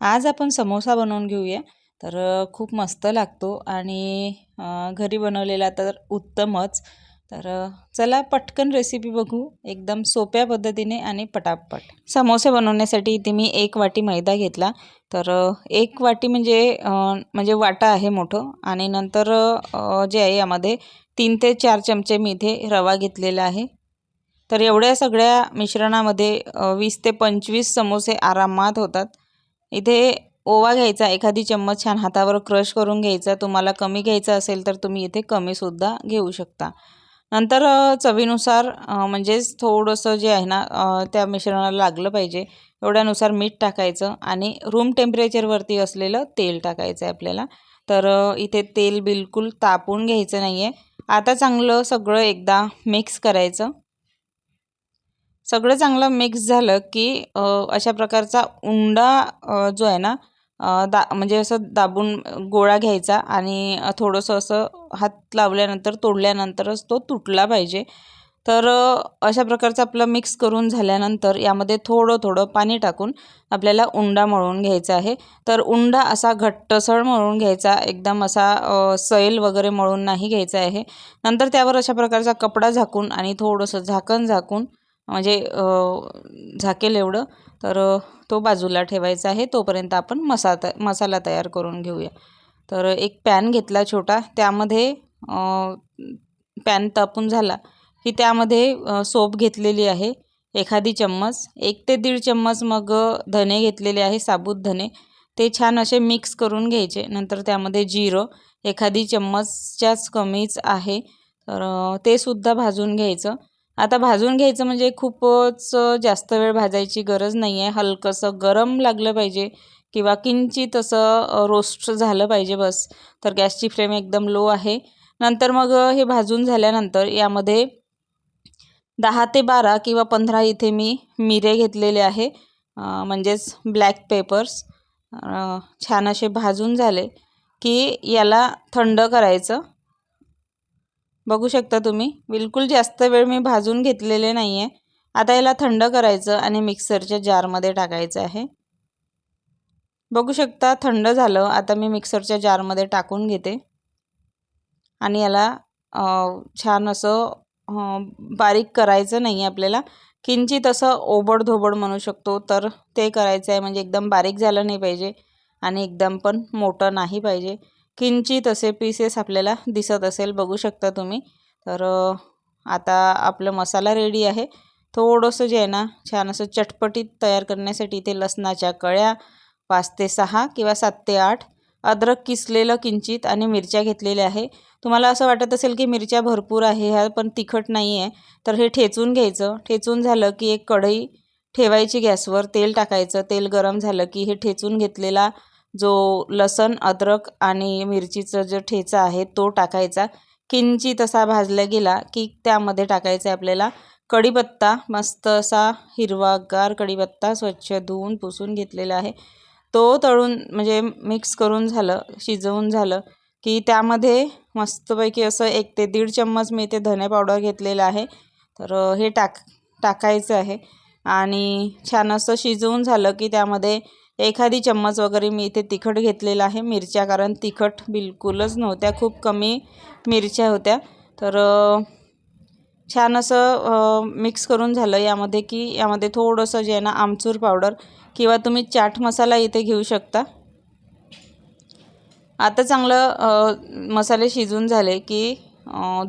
आज आपण समोसा बनवून घेऊया. तर खूप मस्त लागतो आणि घरी बनवलेला तर उत्तमच. तर चला पटकन रेसिपी बघू एकदम सोप्या पद्धतीने आणि पटापट. समोसे बनवण्यासाठी इथे मी एक वाटी मैदा घेतला. तर एक वाटी म्हणजे म्हणजे वाटा आहे मोठं आणि नंतर जे आहे यामध्ये तीन ते चार चमचे मी इथे रवा घेतलेला आहे. तर एवढ्या सगळ्या मिश्रणामध्ये वीस ते पंचवीस समोसे आरामात होतात. इथे ओवा घ्यायचा एखादी चम्मच छान हातावर क्रश करून घ्यायचा तुम्हाला कमी घ्यायचा असेल तर तुम्ही इथे कमीसुद्धा घेऊ शकता. नंतर चवीनुसार म्हणजेच थोडंसं जे आहे ना त्या मिश्रणाला लागलं पाहिजे. एवढ्यानुसार मीठ टाकायचं आणि रूम टेम्परेचरवरती असलेलं तेल टाकायचं आहे आपल्याला. तर इथे तेल बिलकुल तापून घ्यायचं नाही आहे आता चांगलं सगळं एकदा मिक्स करायचं. सगळं चांगलं मिक्स झालं की अशा प्रकारचा उंडा जो आहे ना दा म्हणजे असं दाबून गोळा घ्यायचा आणि थोडंसं असं हात लावल्यानंतर तोडल्यानंतरच तो तुटला पाहिजे. तर अशा प्रकारचं आपलं मिक्स करून झाल्यानंतर यामध्ये थोडं थोडं पाणी टाकून आपल्याला उंडा मळून घ्यायचा आहे. तर उंडा असा घट्टसळ मळून घ्यायचा एकदम असा सैल वगैरे मळून नाही घ्यायचा आहे. नंतर त्यावर अशा प्रकारचा कपडा झाकून आणि थोडंसं झाकण झाकून म्हणजे झाकेल एवढं. तर तो बाजूला ठेवायचा आहे. तोपर्यंत आपण मसा त मसाला तयार करून घेऊया. तर एक पॅन घेतला छोटा. त्यामध्ये पॅन तापून झाला की त्यामध्ये सोप घेतलेली आहे. एखादी चम्मच. एक ते दीड चम्मच मग धने घेतलेले आहे. साबूत धने. ते छान असे मिक्स करून घ्यायचे. नंतर त्यामध्ये जिरं. एखादी चम्मचच्याच कमीच आहे. तर ते सुद्धा भाजून घ्यायचं. आता भाजून घ्यायचं म्हणजे खूपच जास्त वेळ भाजायची गरज नाही आहे हलकंसं गरम लागलं पाहिजे किंवा किंचित असं रोस्ट झालं पाहिजे बस. तर गॅसची फ्लेम एकदम लो आहे. नंतर मग हे भाजून झाल्यानंतर यामध्ये दहा ते बारा किंवा पंधरा इथे मी मिरे घेतलेले आहे. म्हणजेच ब्लॅक पेपर्स छान असे भाजून झाले की याला थंड करायचं. बघू शकता तुम्ही. बिलकुल जास्त वेळ मी भाजून घेतलेले नाही आहे आता याला थंड करायचं आणि मिक्सरच्या जारमध्ये टाकायचं आहे. बघू शकता थंड झालं. आता मी मिक्सरच्या जारमध्ये टाकून घेते. आणि याला छान असं बारीक करायचं नाही आहे आपल्याला. किंचित असं ओबडधोबड म्हणू शकतो तर ते करायचं आहे म्हणजे एकदम बारीक झालं नाही पाहिजे आणि एकदम पण मोठं नाही पाहिजे. किंचित असे पीसेस आपल्याला दिसत असेल बघू शकता तुम्ही. तर आता आपलं मसाला रेडी आहे. थोडंसं जे आहे ना छान असं चटपटीत तयार करण्यासाठी ते लसणाच्या कळ्या पाच ते सहा किंवा सात ते आठ अद्रक किसलेलं किंचित आणि मिरच्या घेतलेल्या आहे. तुम्हाला असं वाटत असेल की मिरच्या भरपूर आहे ह्या पण तिखट नाही आहे तर हे ठेचून घ्यायचं. ठेचून झालं की एक कढई ठेवायची गॅसवर तेल टाकायचं. तेल गरम झालं की हे ठेचून घेतलेला जो लसण अद्रक आणि मिरचीचं जो ठेचा आहे तो टाकायचा. किंचित असा भाजला गेला की त्यामध्ये टाकायचा आहे आपल्याला कढीपत्ता. मस्त असा हिरवागार कढीपत्ता स्वच्छ धुवून पुसून घेतलेला आहे. तो तळून म्हणजे मिक्स करून झालं शिजवून झालं की त्यामध्ये मस्तपैकी असं एक ते दीड चम्मच मी इथे धने पावडर घेतलेलं आहे. तर हे टाक टाकायचं आहे. आणि छान असं शिजवून झालं की त्यामध्ये एखादी चम्मच वगैरे मी इथे तिखट घेतलेलं आहे मिरच्या कारण तिखट बिलकुलच नव्हत्या. खूप कमी मिरच्या होत्या. तर छान असं मिक्स करून झालं यामध्ये की यामध्ये थोडंसं जे आहे ना आमचूर पावडर किंवा तुम्ही चाट मसाला इथे घेऊ शकता. आता चांगलं मसाले शिजून झाले की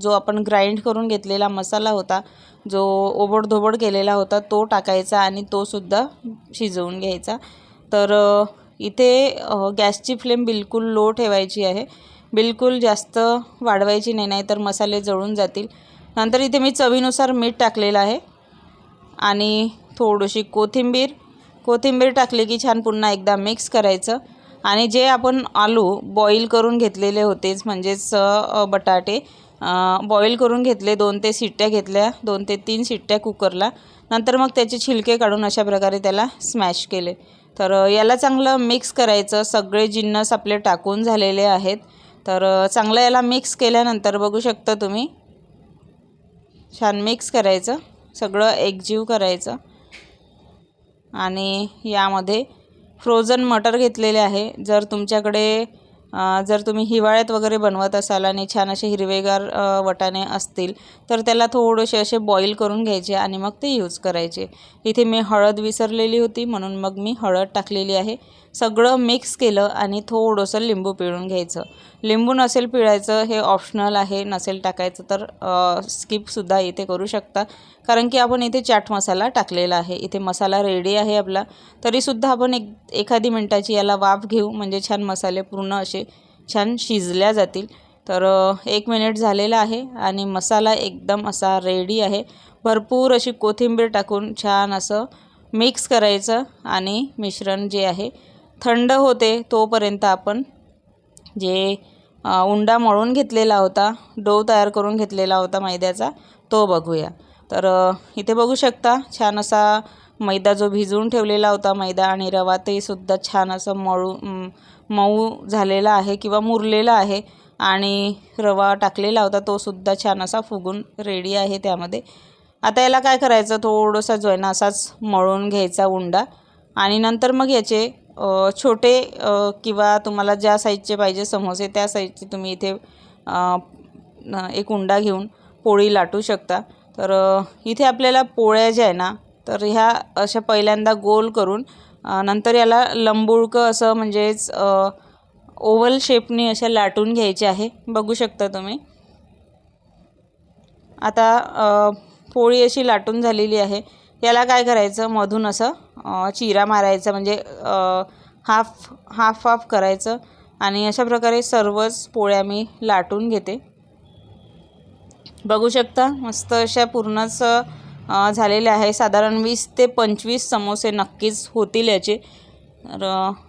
जो आपण ग्राइंड करून घेतलेला मसाला होता जो ओबडधोबड केलेला होता तो टाकायचा आणि तोसुद्धा शिजवून घ्यायचा. तर इथे गॅसची फ्लेम बिलकुल लो ठेवायची आहे. बिलकुल जास्त वाढवायची नाही नाही तर मसाले जळून जातील. नंतर इथे मी चवीनुसार मीठ टाकलेलं आहे. आणि थोडीशी कोथिंबीर कोथिंबीर टाकली की छान पुन्हा एकदा मिक्स करायचं. आणि जे आपण आलू बॉईल करून घेतलेले होतेच म्हणजेच बटाटे बॉईल करून घेतले दोन ते शिट्ट्या घेतल्या दोन ते तीन शिट्ट्या कुकरला. नंतर मग त्याचे छिलके काढून अशा प्रकारे त्याला स्मॅश केले. तर याला चांगलं मिक्स करायचं. सगळे जिन्नस आपले टाकून झालेले आहेत. तर चांगलं याला मिक्स केल्यानंतर बघू शकता तुम्ही. छान मिक्स करायचं. सगळं एकजीव करायचं. आणि यामध्ये फ्रोझन मटर घेतलेले आहे. जर तुमच्याकडे जर तुम्ही हिवाळ्यात वगैरे बनवत असाल आणि छान असे हिरवेगार वटाणे वाटाणे असतील तर त्याला थोडेसे असे बॉईल करून घ्यायचे आणि मग ते यूज करायचे. इथे मी हळद विसरलेली होती म्हणून मग मी हळद टाकलेली आहे. सगळं मिक्स केलं आणि थोडंसं लिंबू पिळून घ्यायचं. लिंबू नसेल पिळायचं हे ऑप्शनल आहे नसेल टाकायचं तर स्किपसुद्धा इथे करू शकता. कारण की आपण इथे चाट मसाला टाकलेला आहे. इथे मसाला रेडी आहे आपला. तरीसुद्धा आपण एक एखादी मिनटाची याला वाफ घेऊ म्हणजे छान मसाले पूर्ण असे छान शिजल्या जातील. तर एक मिनिट झालेला आहे आणि मसाला एकदम असा रेडी आहे. भरपूर अशी कोथिंबीर टाकून छान असं मिक्स करायचं आणि मिश्रण जे आहे थंड होते तोपर्यंत आपण जे उंडा मळून घेतलेला होता डो तयार करून घेतलेला होता मैद्याचा तो बघूया. तर इथे बघू शकता छान असा मैदा जो भिजवून ठेवलेला होता मैदा आणि रवा ते सुद्धा छान असं मळू मऊ झालेला आहे किंवा मुरलेला आहे आणि रवा टाकलेला होता तो सुद्धा छान असा फुगून रेडी आहे त्यामध्ये. आता याला काय करायचं? थोडंसं जो आहे ना असाच मळून घ्यायचा उंडा आणि नंतर मग याचे छोटे किंवा तुम्हाला ज्या साईजचे पाहिजे समोसे त्या साईजचे तुम्ही इथे एक उंडा घेऊन पोळी लाटू शकता. तर इथे आपल्याला पोळ्या ज्या आहे ना तर ह्या अशा पहिल्यांदा गोल करून नंतर याला लंबुळकं असं म्हणजेच ओव्हल शेपनी अशा लाटून घ्यायचे आहे. बघू शकता तुम्ही. आता पोळी अशी लाटून झालेली आहे. याला काय करायचं? मधून असं चिरा मारायचा म्हणजे हाफ हाफ हाफ करायचं. आणि अशा प्रकारे सर्वच पोळ्या मी लाटून घेते. बघू शकता मस्त अशा पूर्णच झालेल्या आहे. साधारण वीस ते पंचवीस समोसे नक्कीच होतील याचे. तर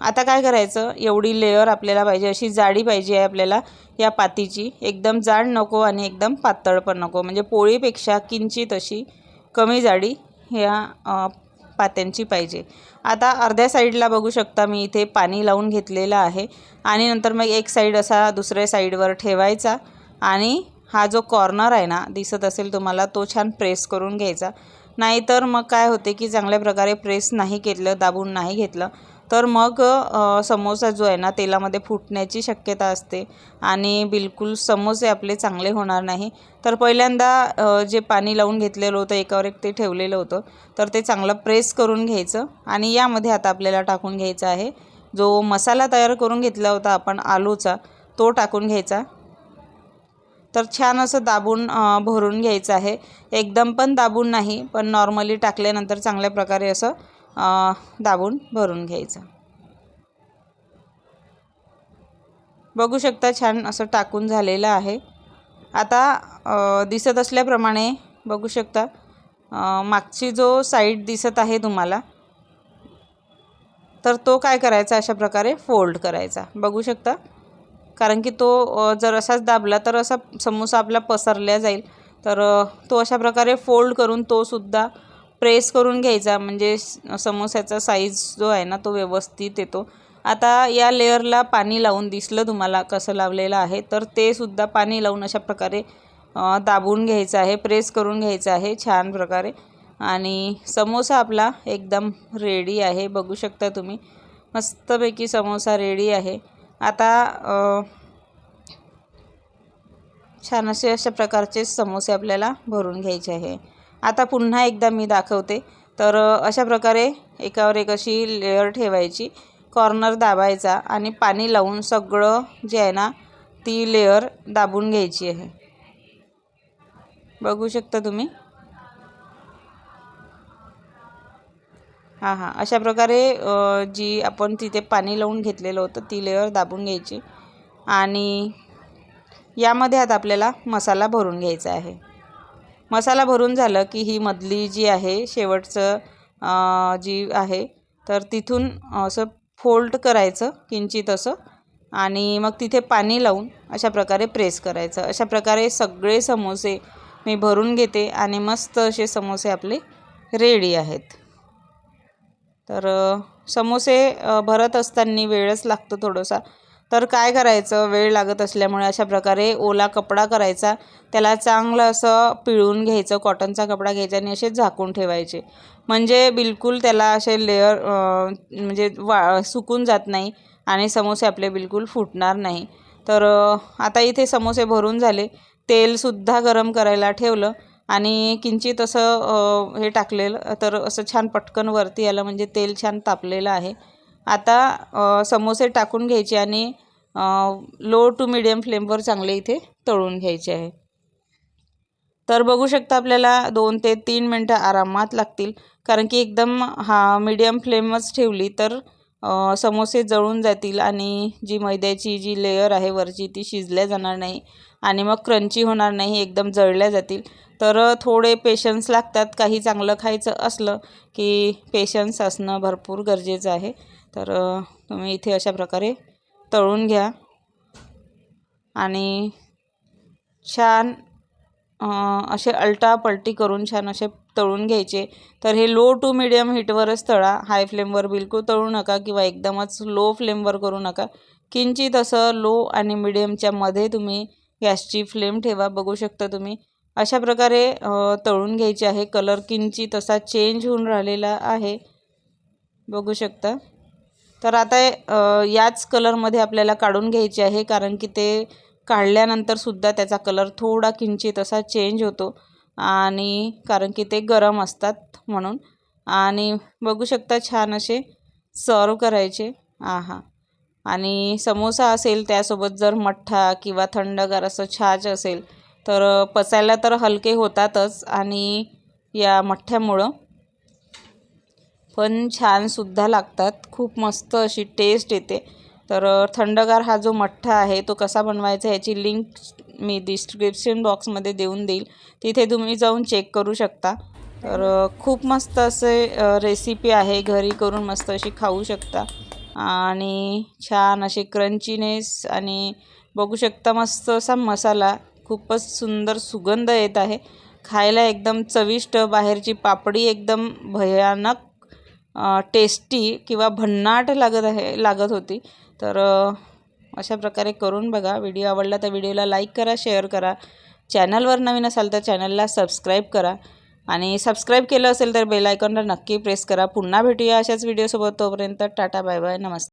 आता काय करायचं? एवढी लेअर आपल्याला पाहिजे अशी जाडी पाहिजे आहे आपल्याला या पातीची. एकदम जाड नको आणि एकदम पातळ पण नको. म्हणजे पोळीपेक्षा किंचित अशी कमी जाडी ह्या पात्यांची पाहिजे. आता अर्ध्या साईडला बघू शकता मी इथे पाणी लावून घेतलेलं आहे. आणि नंतर मग एक साईड असा दुसऱ्या साईडवर ठेवायचा. आणि हा जो कॉर्नर आहे ना दिसत असेल तुम्हाला तो छान प्रेस करून घ्यायचा. नाहीतर मग काय होते की चांगल्या प्रकारे प्रेस नाही केलं दाबून नाही घेतलं तर मग समोसा जो आहे ना तेलामध्ये फुटण्याची शक्यता असते आणि बिलकुल समोसे आपले चांगले होणार नाही. तर पहिल्यांदा जे पाणी लावून घेतलेलं होतं एकावर एक ते ठेवलेलं होतं तर ते चांगलं प्रेस करून घ्यायचं आणि यामध्ये आता आपल्याला टाकून घ्यायचं आहे. जो मसाला तयार करून घेतला होता आपण आलूचा तो टाकून घ्यायचा. तर छान असं दाबून भरून घ्यायचं आहे. एकदम पण दाबून नाही पण नॉर्मली टाकल्यानंतर चांगल्या प्रकारे असं दाबून भरून घ्यायचं. बघू शकता छान असं टाकून झालेलं आहे. आता दिसत असल्याप्रमाणे बघू शकता मागची जो साईड दिसत आहे तुम्हाला तर तो काय करायचा अशा प्रकारे फोल्ड करायचा. बघू शकता कारण की तो जर असाच दाबला तर असा समोसा आपला पसरल्या जाईल. तर तो अशा प्रकारे फोल्ड करून तो सुद्धा प्रेस करून घ्यायचा म्हणजे समोस्याचा साईज जो आहे ना तो व्यवस्थित येतो. आता या लेअरला पाणी लावून दिसलं तुम्हाला कसं लावलेलं आहे तर ते सुद्धा पाणी लावून अशा प्रकारे दाबून घ्यायचं आहे प्रेस करून घ्यायचं आहे छान प्रकारे. आणि समोसा आपला एकदम रेडी आहे बघू शकता तुम्ही. मस्तपैकी समोसा रेडी आहे. आता छान असे अशा प्रकारचे समोसे आपल्याला भरून घ्यायचे आहे. आता पुन्हा एकदा मी दाखवते. तर अशा प्रकारे एकावर एक अशी लेअर ठेवायची. कॉर्नर दाबायचा आणि पाणी लावून सगळं जे आहे ना ती लेअर दाबून घ्यायची आहे. बघू शकता तुम्ही? हां हां. अशा प्रकारे जी आपण तिथे पाणी लावून घेतलेलं होतं ती लेअर दाबून घ्यायची. आणि यामध्ये आता आपल्याला मसाला भरून घ्यायचा आहे. मसाला भरून झालं की ही मधली जी आहे शेवटचं जी आहे तर तिथून असं फोल्ड करायचं किंचित असं आणि मग तिथे पाणी लावून अशा प्रकारे प्रेस करायचं. अशा प्रकारे सगळे समोसे मी भरून घेते आणि मस्त असे समोसे आपले रेडी आहेत. तर समोसे भरत असताना वेळच लागतो थोडासा. तर काय करायचं? वेळ लागत असल्यामुळे अशा प्रकारे ओला कपडा करायचा. त्याला चांगलं असं पिळून घ्यायचं कॉटनचा कपडा घ्यायचा आणि असे झाकून ठेवायचे. म्हणजे बिलकुल त्याला असे लेअर म्हणजे वा सुकून जात नाही आणि समोसे आपले बिलकुल फुटणार नाही. तर आता इथे समोसे भरून झाले. तेलसुद्धा गरम करायला ठेवलं आणि किंचित असं हे टाकलेलं तर असं छान पटकन वरती आलं. म्हणजे तेल छान तापलेलं आहे. आता समोसे टाकून घ्यायचे आणि लो टू मिडियम फ्लेमवर चांगले इथे तळून घ्यायचे आहे. तर बघू शकता आपल्याला दोन ते तीन मिनटं आरामात लागतील. कारण की एकदम हा मीडियम फ्लेमच ठेवली तर समोसे जळून जातील आणि जी मैद्याची जी लेयर आहे वरची ती शिजल्या जाणार नाही आणि मग क्रंची होणार नाही एकदम जळल्या जातील. तर थोडे पेशन्स लागतात. काही चांगलं खायचं असलं की पेशन्स असणं भरपूर गरजेचं आहे. तर तुम्ही इथे अशा प्रकारे तळून घ्या. आणि छान असे अलटापलटी करून छान असे तळून घ्यायचे. तर हे लो टू मिडियम हीटवरच तळा. हाय फ्लेमवर बिलकुल तळू नका किंवा एकदमच लो फ्लेमवर करू नका. किंचित असं लो आणि मिडियमच्या मध्ये तुम्ही गॅसची फ्लेम ठेवा बघू शकता तुम्ही. अशा प्रकारे तळून घ्यायचे आहे. कलर किंचित असा चेंज होऊन राहिलेला आहे. बघू शकता. तर आता याच कलरमध्ये आपल्याला काढून घ्यायचे आहे कारण की ते काढल्यानंतर सुद्धा त्याचा कलर थोडा किंचित असा चेंज होतो आणि कारण की ते गरम असतात म्हणून. आणि बघू शकता छान असे सर्व करायचे. आहा. आणि समोसा असेल त्यासोबत जर मठ्ठा किंवा थंडगार असं छाछ असेल तर पचायला तर हलके होतातच आणि या मठ्ठ्यामुळं पण छानसुद्धा लागतात. खूप मस्त अशी टेस्ट येते. तर थंडगार हा जो मठ्ठा आहे तो कसा बनवायचा ह्याची लिंक मी डिस्क्रिप्शन बॉक्समध्ये देऊन देईल. तिथे तुम्ही जाऊन चेक करू शकता. तर खूप मस्त असे रेसिपी आहे. घरी करून मस्त अशी खाऊ शकता. आणि छान असे क्रंचीनेस आणि बघू शकता मस्त असा मसाला. खूपच सुंदर सुगंध येत आहे. खायला एकदम चविष्ट बाहेरची पापडी एकदम भयानक टेस्टी किंवा भन्नाट लागत आहे लागत होती. तर अशा प्रकारे करून बघा. व्हिडिओ आवडला तर व्हिडिओला लाईक करा शेअर करा. चॅनलवर नवीन असाल तर चॅनलला सबस्क्राईब करा. आणि सबस्क्राईब केलं असेल तर बेल आयकॉनला नक्की प्रेस करा. पुन्हा भेटूया अशाच व्हिडिओसोबत. तोपर्यंत टाटा बाय बाय. नमस्ते